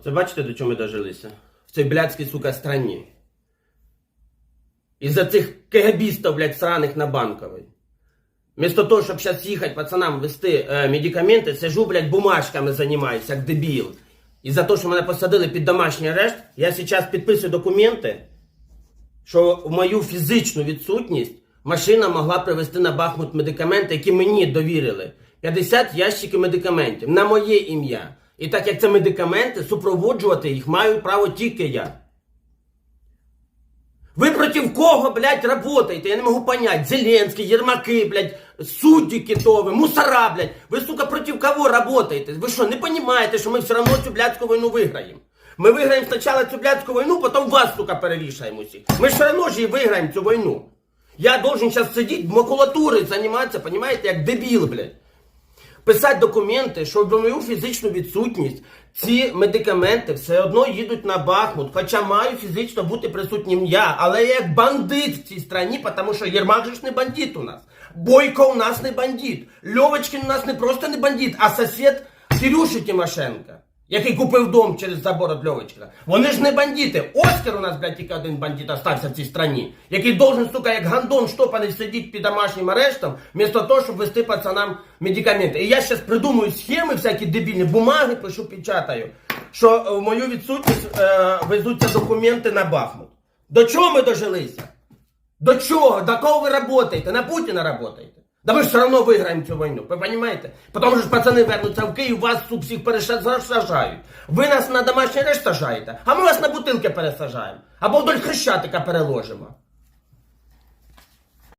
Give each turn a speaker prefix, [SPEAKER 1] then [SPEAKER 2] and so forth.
[SPEAKER 1] Оце бачите, до чого ми дожилися? В цій блядській, сука, страні. Із-за цих кегабістів, блядь, сраних на банковій. Вместо того, щоб зараз їхати пацанам вести е, медикаменти, сижу, блядь, бумажками займаюся, як дебіл. І за те, що мене посадили під домашній арешт, я зараз підписую документи, що в мою фізичну відсутність машина могла привезти на Бахмут медикаменти, які мені довірили. 50 ящиків медикаментів на моє ім'я. І так як це медикаменти, супроводжувати їх маю право тільки я. Ви проти кого, блядь, работаете? Я не можу понять. Зеленский, Ермаки, блядь, судді китові, мусора, блядь. Ви, сука, проти кого работаете? Ви що, не понимаете, що ми все равно цю блядську війну виграємо? Ми виграємо спочатку цю блядську війну, потім вас, сука, перевішаємо усіх. Ми все равно ж і виграємо цю війну. Я должен зараз сидіти макулатурою займатися, понимаете, як дебіл, блядь. Писати документи, що в мою фізичну відсутність ці медикаменти все одно їдуть на Бахмут. Хоча маю фізично бути присутнім я, але я як бандит в цій страні, тому що Єрмак же ж не бандит у нас. Бойко у нас не бандит. Льовочкин у нас не просто не бандит, а сусід Кирюши Тимошенка, який купив дом через забор від Льовочкина. Вони ж не бандити. Оскар у нас, блядь, тільки один бандит остався в цій страні, який должен, сука, як гандон штопаний сидіти під домашнім арештом, вместо того, щоб вести пацанам медикаменти. І я зараз придумую схеми, всякі дебільні, бумаги пишу, печатаю, що е, в мою відсутність е, везуться документи на Бахмут. До чого ми дожилися? До чого? До кого ви работаєте? На Путіна работаєте? Да ми все одно виграємо цю війну, вы розумієте? Потому що пацаны пацани вернуться в Київ, вас тут всіх пересажають. Ви нас на домашній арешт сажаєте, а ми вас на бутилки пересажаємо. Або вдоль хрещатика переложимо.